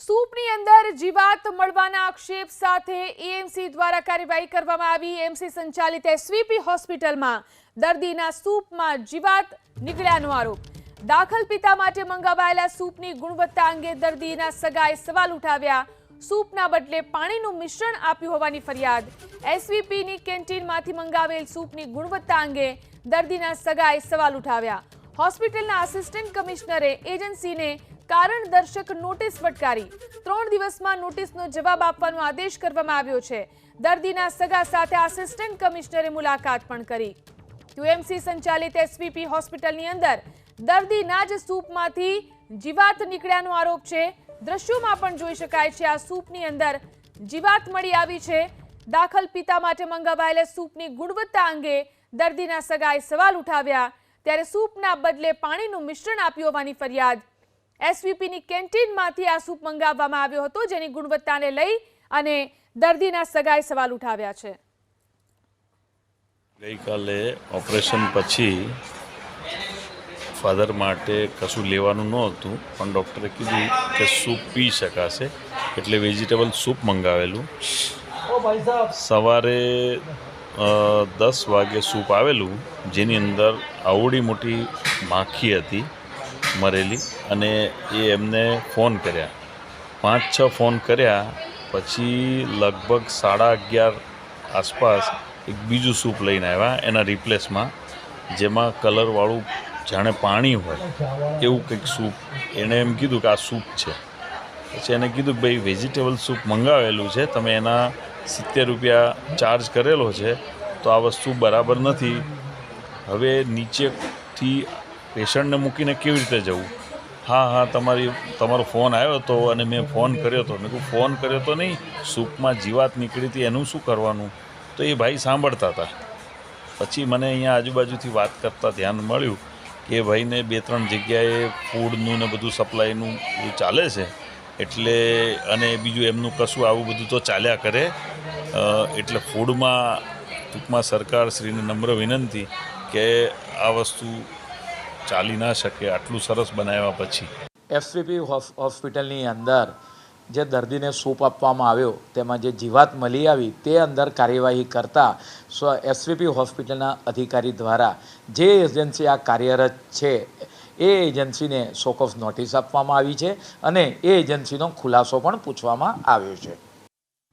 સૂપની અંદર જીવાત મળવાના આક્ષેપ સાથે એએમસી દ્વારા કાર્યવાહી કરવામાં આવી. એમસી સંચાલિત એસવીપી હોસ્પિટલમાં દર્દીના સૂપમાં જીવાત નીકળ્યાનો આરોપ. દાખલ પિતા માટે મંગાવાયેલા સૂપની ગુણવત્તા અંગે દર્દીના સગાએ સવાલ ઉઠાવ્યા. સૂપના બદલે પાણીનું મિશ્રણ આપ્યું હોવાની ફરિયાદ. એસવીપીની કેન્ટીનમાંથી મંગાવેલ સૂપની ગુણવત્તા અંગે દર્દીના સગાએ સવાલ ઉઠાવ્યા. હોસ્પિટલના આસિસ્ટન્ટ કમિશનરે એજન્સીને કારણ દર્શક નોટિસ ફટકારી. ત્રણ દિવસમાં નોટિસનો જવાબ આપવાનો આદેશ કરવામાં આવ્યો છે. દર્દીના સગા સાથે આસિસ્ટન્ટ કમિશનરે મુલાકાત પણ કરી. યુએમસી સંચાલિત એસવીપી હોસ્પિટલની અંદર દર્દીના જ સૂપમાંથી જીવાત નીકળ્યાનો આરોપ છે. દ્રશ્યોમાં પણ જોઈ શકાય છે આ સૂપની અંદર જીવાત મળી આવી છે. દાખલ પિતા માટે મંગાવાયેલા સૂપની ગુણવત્તા અંગે દર્દીના સગાએ સવાલ ઉઠાવ્યા. ત્યારે સૂપના બદલે પાણીનું મિશ્રણ આપ્યું હોવાની ફરિયાદ. એસવીપીની કેન્ટીનમાંથી આ સૂપ મંગાવવામાં આવ્યો હતો, જેની ગુણવત્તાને લઈ અને દર્દીના સગાએ સવાલ ઉઠાવ્યા છે. ગઈકાલે ઓપરેશન પછી ફાધર માટે કશું લેવાનું નહોતું, પણ ડૉક્ટરે કીધું કે સૂપ પી શકાશે. એટલે વેજીટેબલ સૂપ મંગાવેલું. સવારે દસ વાગે સૂપ આવેલું, જેની અંદર આવડી મોટી માખી હતી. મરેલી અને એ એમને ફોન કર્યા. પાંચ છ ફોન કર્યા, પછી લગભગ સાડા અગિયાર આસપાસ એક બીજું સૂપ લઈને આવ્યા, એના રિપ્લેસમાં, જેમાં કલરવાળું જાણે પાણી હોય, એવું કંઈક સૂપ. એણે એમ કીધું કે આ સૂપ છે. પછી એને કીધું કે ભાઈ વેજીટેબલ સૂપ મંગાવેલું છે, તમે એના સિત્તેર રૂપિયા ચાર્જ કરેલો છે, તો આ વસ્તુ બરાબર નથી. હવે નીચેથી પેશન્ટને મૂકીને કેવી રીતે જવું? હા હા, તમારી, તમારો ફોન આવ્યો હતો અને મેં ફોન કર્યો હતો મેં કહું ફોન કર્યો તો નહીં. સૂપમાં જીવાત નીકળી હતી, એનું શું કરવાનું? તો એ ભાઈ સાંભળતા હતા. પછી મને અહીંયા આજુબાજુથી વાત કરતાં ધ્યાન મળ્યું કે ભાઈને બે, ત્રણ જગ્યાએ ફૂડનું ને બધું સપ્લાયનું એ ચાલે છે. એટલે, અને બીજું એમનું કશું આવું બધું તો ચાલ્યા કરે. એટલે ફૂડમાં ટૂંકમાં સરકારશ્રીને નમ્ર વિનંતી કે આ વસ્તુ ચાલી ના શકે આટલું સરસ બનાવ્યા પછી. એસવીપી હોસ્પિટલની અંદર જે દર્દીને સૂપ આપવામાં આવ્યો, તેમાં જે જીવાત મળી આવી, તે અંદર કાર્યવાહી કરતા સ્વ એસવીપી હોસ્પિટલના અધિકારી દ્વારા જે એજન્સી આ કાર્યરત છે, એ એજન્સીને શોક ઓફ નોટિસ આપવામાં આવી છે અને એ એજન્સીનો ખુલાસો પણ પૂછવામાં આવ્યો છે.